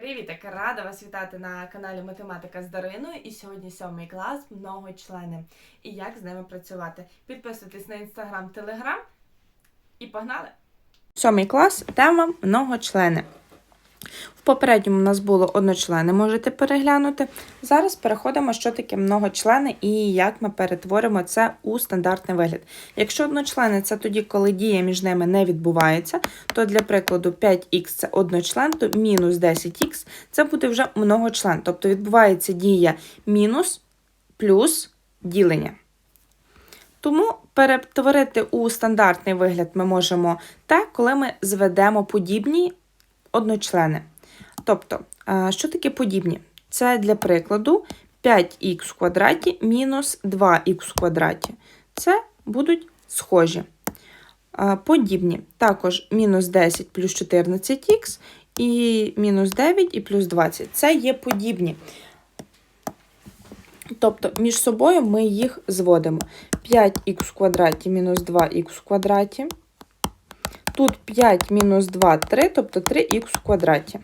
Привіт, рада вас вітати на каналі Математика з Дариною. І сьогодні сьомий клас, многочлени. І як з ними працювати. Підписуйтесь на інстаграм, телеграм і погнали! Сьомий клас, тема многочлени. В попередньому у нас було одночлени, можете переглянути. Зараз переходимо, що таке многочлени і як ми перетворимо це у стандартний вигляд. Якщо одночлени це тоді, коли дія між ними не відбувається, то для прикладу 5х це одночлен, то мінус 10х це буде вже многочлен. Тобто відбувається дія мінус плюс ділення. Тому перетворити у стандартний вигляд ми можемо те, коли ми зведемо подібні одночлени. Тобто, що таке подібні? Це для прикладу 5х в квадраті мінус 2х в квадраті. Це будуть схожі. Подібні. Також мінус 10 плюс 14х і мінус 9 і плюс 20. Це є подібні. Тобто між собою ми їх зводимо. 5х в квадраті мінус 2х в квадраті. Тут 5 мінус 2 3, тобто 3х в квадраті.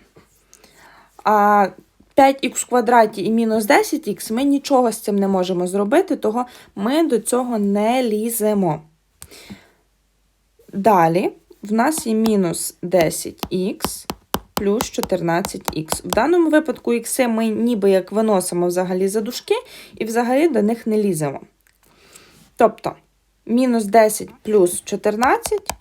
А 5х в квадраті і мінус 10х ми нічого з цим не можемо зробити, того ми до цього не ліземо. Далі в нас є мінус 10х плюс 14х. В даному випадку х ми ніби як виносимо взагалі за дужки і взагалі до них не ліземо. Тобто, мінус 10 плюс 14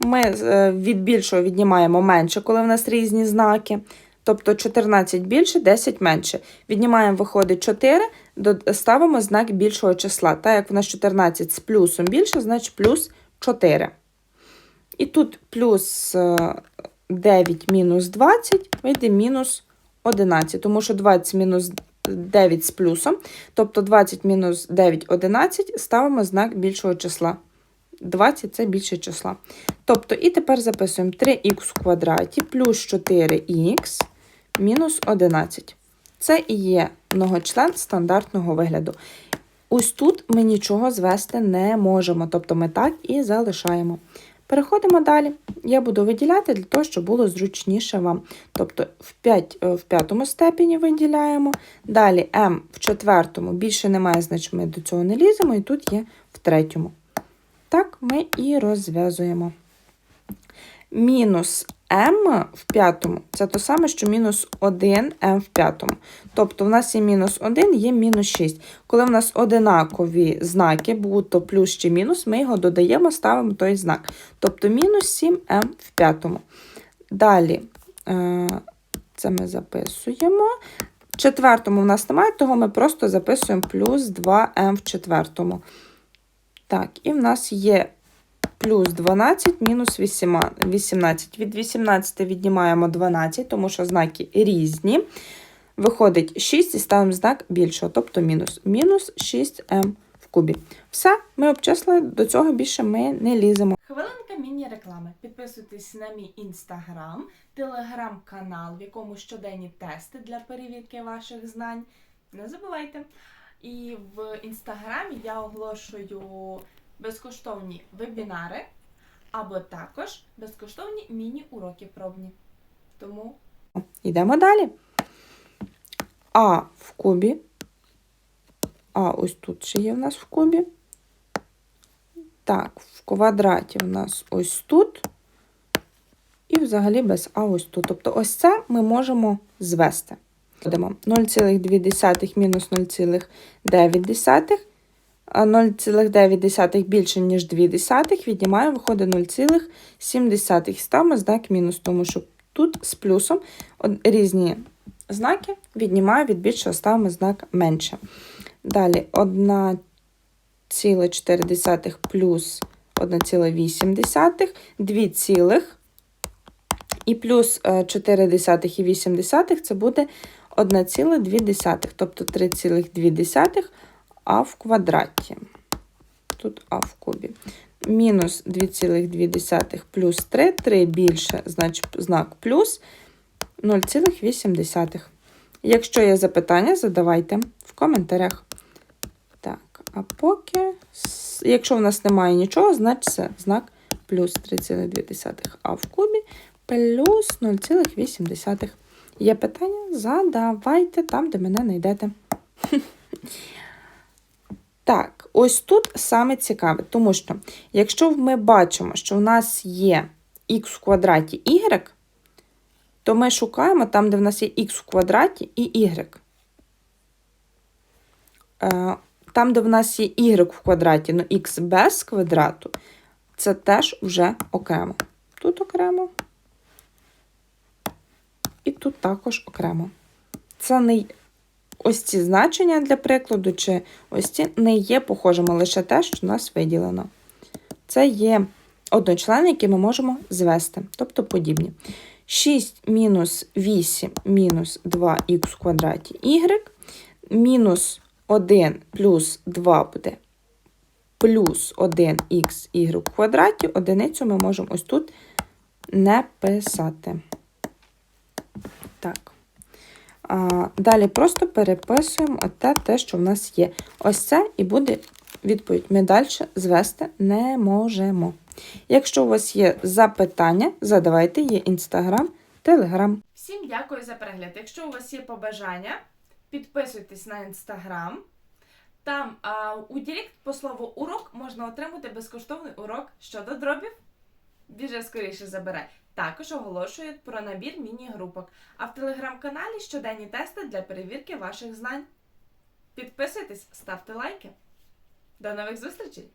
ми е, від більшого віднімаємо менше, коли в нас різні знаки. Тобто 14 більше, 10 менше. Віднімаємо, виходить 4, ставимо знак більшого числа. Так як в нас 14 з плюсом більше, значить плюс 4. І тут плюс 9 мінус 20 вийде мінус 11, тому що 20 мінус 9 з плюсом, тобто 20 мінус 9 11, ставимо знак більшого числа. 20 це більше числа. Тобто, і тепер записуємо 3х в квадраті плюс 4х мінус 11. Це і є многочлен стандартного вигляду. Ось тут ми нічого звести не можемо, тобто ми так і залишаємо. Переходимо далі. Я буду виділяти для того, щоб було зручніше вам. Тобто в 5, в п'ятому степені виділяємо. Далі m в четвертому більше немає, значить ми до цього не ліземо, і тут є в третьому. Так ми і розв'язуємо. Мінус m в п'ятому це то саме, що мінус 1m в п'ятому. Тобто, в нас є мінус 1, є мінус 6. Коли в нас одинакові знаки, будь-то плюс чи мінус, ми його додаємо, ставимо той знак. Тобто мінус 7m в п'ятому. Далі, е, це ми записуємо. В четвертому в нас немає, того ми просто записуємо плюс 2m в четвертому. Так, і в нас є плюс 12 мінус 18. Від 18 віднімаємо 12, тому що знаки різні. Виходить 6 і ставимо знак більшого, тобто мінус. Мінус 6m в кубі. Все, ми обчислили, до цього більше ми не ліземо. Хвилинка міні-реклами. Підписуйтесь на мій інстаграм, телеграм-канал, в якому щоденні тести для перевірки ваших знань. Не забувайте. І в інстаграмі я оголошую безкоштовні вебінари, або також безкоштовні міні-уроки пробні. Тому йдемо далі. А в кубі. А ось тут ще є в нас в кубі. Так, в квадраті в нас ось тут. І взагалі без А ось тут. Тобто ось це ми можемо звести. 0,2 мінус 0,9. 0,9 більше, ніж 2 десятих, віднімаємо, виходить 0,7. Ставимо знак мінус, тому що тут з плюсом різні знаки віднімаю від більшого, ставимо знак менше. Далі 1,4 плюс 1,8, 2 цілих і плюс 4 і 8 це буде 1,2, тобто 3,2 а в квадраті. Тут а в кубі. Мінус 2,2 плюс 3, 3 більше, значить знак плюс 0,8. Якщо є запитання, задавайте в коментарях. Так, а поки, якщо в нас немає нічого, значить це знак плюс 3,2 а в кубі плюс 0,8. Є питання? Задавайте там, де мене знайдете. Так, ось тут саме цікаве, тому що якщо ми бачимо, що в нас є х в квадраті y, то ми шукаємо там, де в нас є х в квадраті і y. Е, Там, де в нас є y в квадраті, ну х без квадрату, це теж вже окремо. Тут окремо. І тут також окремо. Це не ось ці значення для прикладу, чи ось ці не є похожими лише те, що у нас виділено. Це є одночлени, які ми можемо звести, тобто подібні. 6 мінус 8 мінус 2х в квадраті y, мінус 1 плюс 2 буде плюс 1х y в квадраті, одиницю ми можемо ось тут не писати. Так. А, далі просто переписуємо те, те, що в нас є. Ось це і буде відповідь. Ми далі звести не можемо. Якщо у вас є запитання, задавайте, є інстаграм, телеграм. Всім дякую за перегляд. Якщо у вас є побажання, підписуйтесь на інстаграм. Там а, у Дірект по слову урок можна отримати безкоштовний урок щодо дробів. Біже скоріше забирай. Також оголошують про набір міні-групок. А в телеграм-каналі щоденні тести для перевірки ваших знань. Підписуйтесь, ставте лайки. До нових зустрічей!